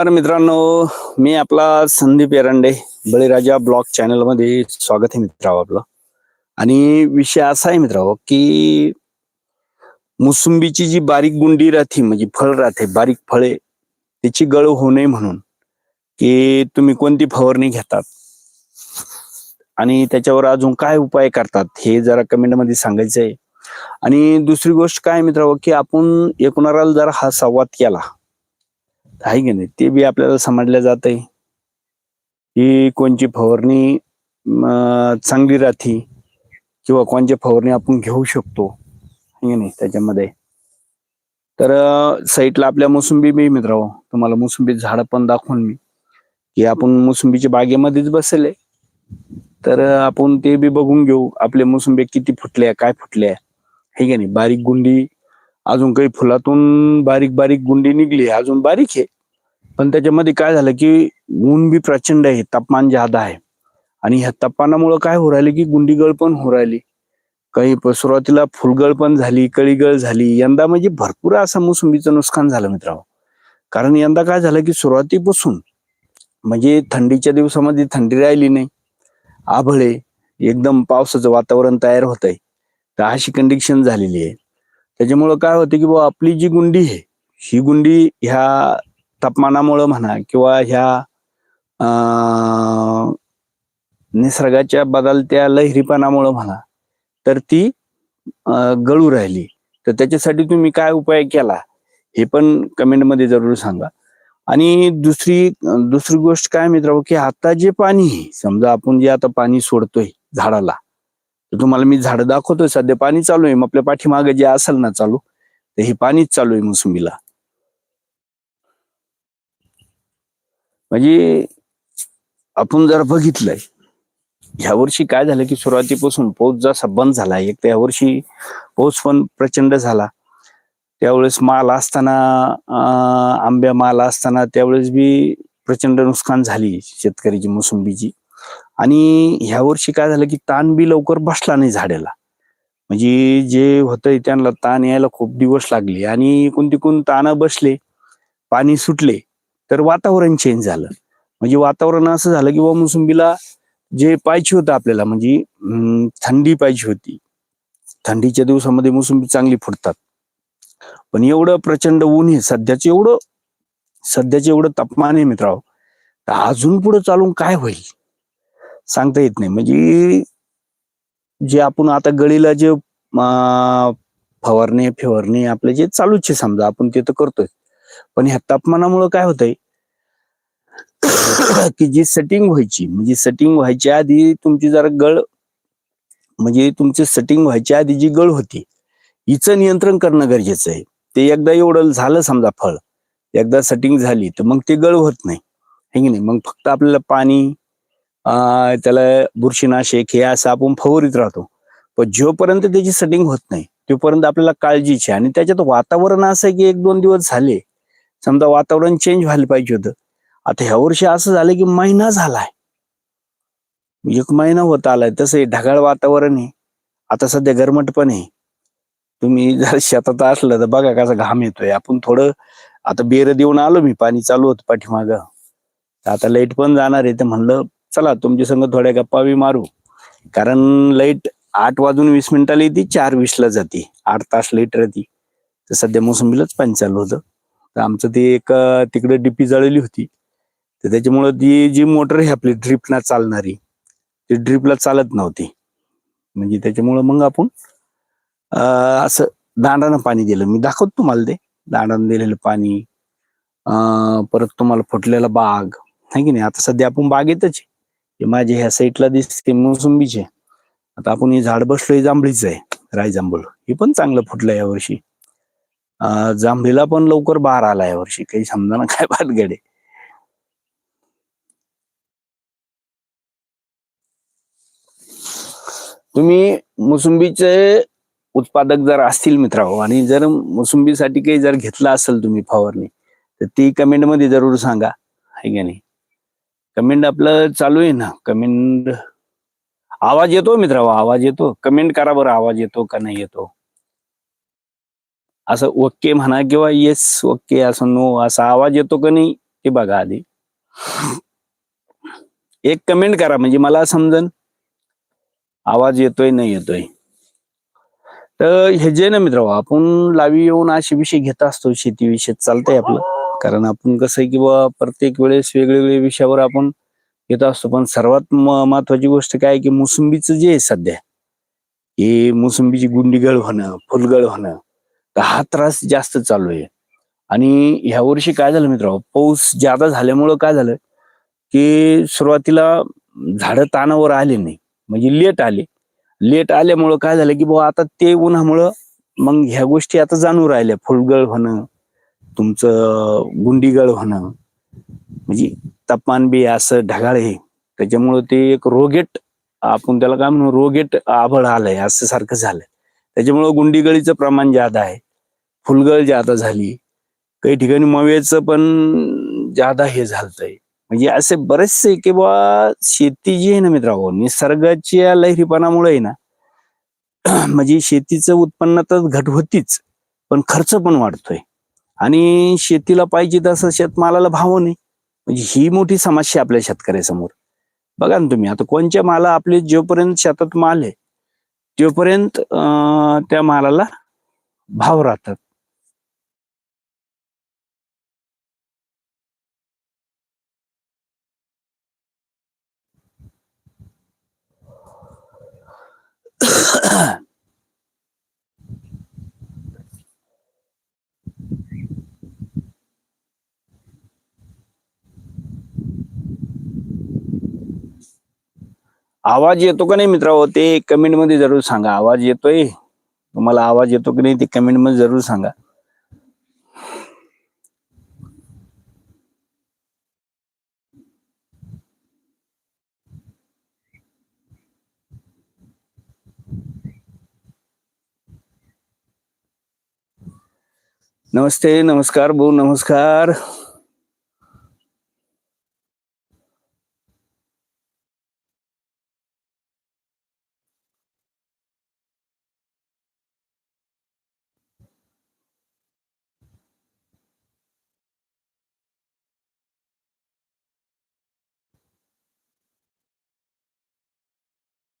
तर मित्रांनो मी आपला संदीप एरंडे बळीराजा ब्लॉग चॅनलमध्ये स्वागत आहे मित्रांनो आपलं. आणि विषय असा आहे मित्रांनो की मोसंबीची जी बारीक गुंडी राहते म्हणजे फळ राहते बारीक फळे त्याची गळ होऊ नये म्हणून की तुम्ही कोणती फवारणी घेतात? आणि त्याच्यावर अजून काय उपाय करतात हे जरा कमेंटमध्ये सांगायचं आहे आणि दुसरी गोष्ट काय मित्रांनो की आपण एकूणाला जर हा संवाद केला आहे की नाही? ते बी आपल्याला समजलं जात आहे की कोणची फवारणी चांगली राहते किंवा कोणची फवारणी आपण घेऊ शकतो. आहे की नाही? त्याच्यामध्ये. तर साईडला साईटला आपल्या मोसंबी बी मित्रांनो. तुम्हाला मोसंबी झाडं पण दाखवून मी. की आपण मोसंबीच्या बागेमध्येच बसले. तर आपण ते बी बघून घेऊ. आपले मोसंबी किती फुटल्या काय फुटल्या. आहे की नाही? बारीक गुंडी अजून काही फुलातून बारीक बारीक गुंडी निघली अजून बारीक आहे. पण त्याच्यामध्ये काय झालं की ऊन बी प्रचंड आहे तापमान जादा आहे. आणि ह्या तापमानामुळं काय हो राहिले की गुंडीगळ पण हो राहिली. काही सुरुवातीला फुलगळ पण झाली कळीगळ झाली. यंदा म्हणजे भरपूर असं मोसंबीचं नुकसान झालं मित्रांनो. कारण यंदा काय झालं की सुरुवातीपासून म्हणजे थंडीच्या दिवसामध्ये थंडी राहिली नाही. आभळे एकदम पावसाचं वातावरण तयार होत आहे तर अशी कंडिशन झालेली आहे. त्याच्यामुळं काय होतं की बुवा आपली जी गुंडी आहे ही गुंडी ह्या तापमानामुळं म्हणा किंवा ह्या निसर्गाच्या बदलत्या लहरीपणामुळं म्हणा तर ती गळू राहिली. तर त्याच्यासाठी तुम्ही काय उपाय केला? हे पण कमेंटमध्ये जरूर सांगा. आणि दुसरी दुसरी गोष्ट काय मित्रांनो की आता जे पाणी आहे समजा आपण जे आता पाणी सोडतोय झाडाला तर तुम्हाला मी झाड दाखवतोय सध्या पाणी चालू आहे मग आपल्या पाठीमागे जे असेल ना चालू तर हे पाणीच चालू आहे मोसंबीला. म्हणजे आपण जर बघितलंय ह्या वर्षी काय झालं की सुरुवातीपासून पाऊस जसा बंद झाला एक तर वर्षी पाऊस पण प्रचंड झाला. त्यावेळेस माल असताना आंब्या माल असताना त्यावेळेस बी प्रचंड नुकसान झाली शेतकऱ्याची मोसंबीची. आणि ह्या वर्षी काय झालं की ताण बी लवकर बसला नाही झाडाला. म्हणजे जे होतंय त्यांना ताण यायला खूप दिवस लागले आणि कोणती कोण ताण बसले पाणी सुटले तर वातावरण चेंज झालं. म्हणजे वातावरण असं झालं की बा मोसंबीला जे पाहिजे होतं आपल्याला म्हणजे थंडी पाहिजे होती. थंडीच्या दिवसामध्ये मोसंबी चांगली फुटतात. पण एवढं प्रचंड ऊन आहे सध्याचं एवढं सध्याचं एवढं तापमान आहे मित्रांनो तर अजून पुढे चालून काय होईल? सांगता येत नाही. म्हणजे जे आपण आता गळीला जे फवारणी फिवारणी आपले जे चालूच आहे समजा आपण ते तर करतोय. पण ह्या तापमानामुळे काय होतंय? की जी सेटिंग व्हायची म्हणजे सेटिंग व्हायच्या आधी तुमची जरा गळ म्हणजे तुमची सेटिंग व्हायच्या आधी जी गळ होती हिचं नियंत्रण करणं गरजेचं आहे. ते एकदा एवढं झालं समजा फळ एकदा सेटिंग झाली तर मग ते गळ होत नाही. है की नाही? मग फक्त आपल्याला पाणी त्याला बुरशीनाशक हे असं आपण फवरीत राहतो. पण जोपर्यंत त्याची सेटिंग होत नाही तोपर्यंत आपल्याला काळजीची आहे. आणि त्याच्यात वातावरण असं आहे की एक दोन दिवस झाले समजा वातावरण चेंज व्हायला पाहिजे होतं. आता ह्या वर्षी असं झालं की महिना झालाय. एक महिना होत आलाय तसं हे ढगाळ वातावरण आहे. आता सध्या गरमट पण आहे. तुम्ही जर शेतात असलं तर बघा कसा घाम येतोय. आपण थोडं आता बेर देऊन आलो मी पाणी चालू होत पाठीमाग. आता लाइट पण जाणार आहे. तर म्हणलं चला तुमच्या संग थोड्या गप्पा बी मारू. कारण लाइट आठ वाजून वीस मिनिटाला येते चार वीसला जाते. आठ तास लाइट राहते. तर सध्या मोसंबीलाच पाणी चालू होतं. तर आमचं ते एक तिकडे डीपी जळली होती. तर त्याच्यामुळं ती जी मोटर आहे आपली ड्रिपला चालणारी ती ड्रिपला चालत नव्हती. म्हणजे त्याच्यामुळं मग आपण असं दांडानं पाणी दिलं. मी दाखवतो तुम्हाला ते. दांडानं दिलेलं पाणी परत तुम्हाला फुटलेला बाग. नाही की नाही? आता सध्या आपण बागेतच आहे. माझे ह्या साईडला दिसते मोसंबीचे. आता आपण हे झाड बसलोय जांभळीच आहे राय जांभूळ. हे पण चांगलं फुटलं यावर्षी जांभळीला पण लवकर बार आला यावर्षी काही समजा ना काय भानगडे तुम्ही मोसंबीचे उत्पादक जर असतील मित्रांनो आणि जर मोसंबीसाठी काही जर घेतला असेल तुम्ही फवारणी तर ती कमेंटमध्ये जरूर सांगा. आहे का नाही? कमेंट आपलं चालू आहे ना. कमेंट आवाज येतो मित्रांनो आवाज येतो. कमेंट करा बरं आवाज येतो का नाही येतो. असं ओके म्हणा किंवा येस ओके असं नो असा आवाज येतो का नाही ते बघा आधी. एक कमेंट करा म्हणजे मला समजन. आवाज येतोय नाही येतोय. तर हे जे ना मित्र आपण लावी येऊन असे विषय घेत असतो शेतीविषयी चालतंय आपलं. कारण आपण कसं आहे की बा प्रत्येक वेळेस वेगवेगळ्या विषयावर आपण येत असतो. पण सर्वात महत्वाची गोष्ट काय आहे की मोसंबीचं जे आहे सध्या हे मोसंबीची गुंडीगळ होणं फुलगळ होणं तर हा त्रास जास्त चालू आहे. आणि ह्या वर्षी काय झालं मित्र पाऊस जादा झाल्यामुळं काय झालं की सुरुवातीला झाडं तानावर आले नाही म्हणजे लेट आले. लेट आल्यामुळं काय झालं की बाबा आता ते उन्हामुळं मग ह्या गोष्टी आता जाणून राहिल्या फुलगळ होणं तुमचं गुंडीगळ होणं म्हणजे तापमान बी असं ढगाळ आहे त्याच्यामुळं ते एक रोगेट आपण त्याला काय म्हणू रोगेट आभळ आलंय असं सारखं झालंय. त्याच्यामुळं गुंडीगळीचं प्रमाण जादा आहे फुलगळ जादा झाली काही ठिकाणी मवेचं पण ज्यादा हे झालतंय म्हणजे असे बरेचसे की किंवा शेती जी आहे ना मित्रांनो निसर्गाच्या लहरीपणामुळे आहे ना म्हणजे शेतीचं उत्पन्न तर घट होतीच पण खर्च पण वाढतोय. आणि शेतीला पाहिजे तसं शेतमालाला भाव नाही. म्हणजे ही मोठी समस्या आपल्या शेतकऱ्यासमोर. बघा ना तुम्ही आता कोणत्या माला आपले जोपर्यंत शेतात माल आहे तोपर्यंत त्या मालाला भाव राहतात. आवाज येतो का नाही मित्रांनो ते कमेंटमध्ये जरूर सांगा. आवाज येतोय? तुम्हाला आवाज येतो की नाही ते कमेंटमध्ये जरूर सांगा. नमस्ते नमस्कार भाऊ नमस्कार.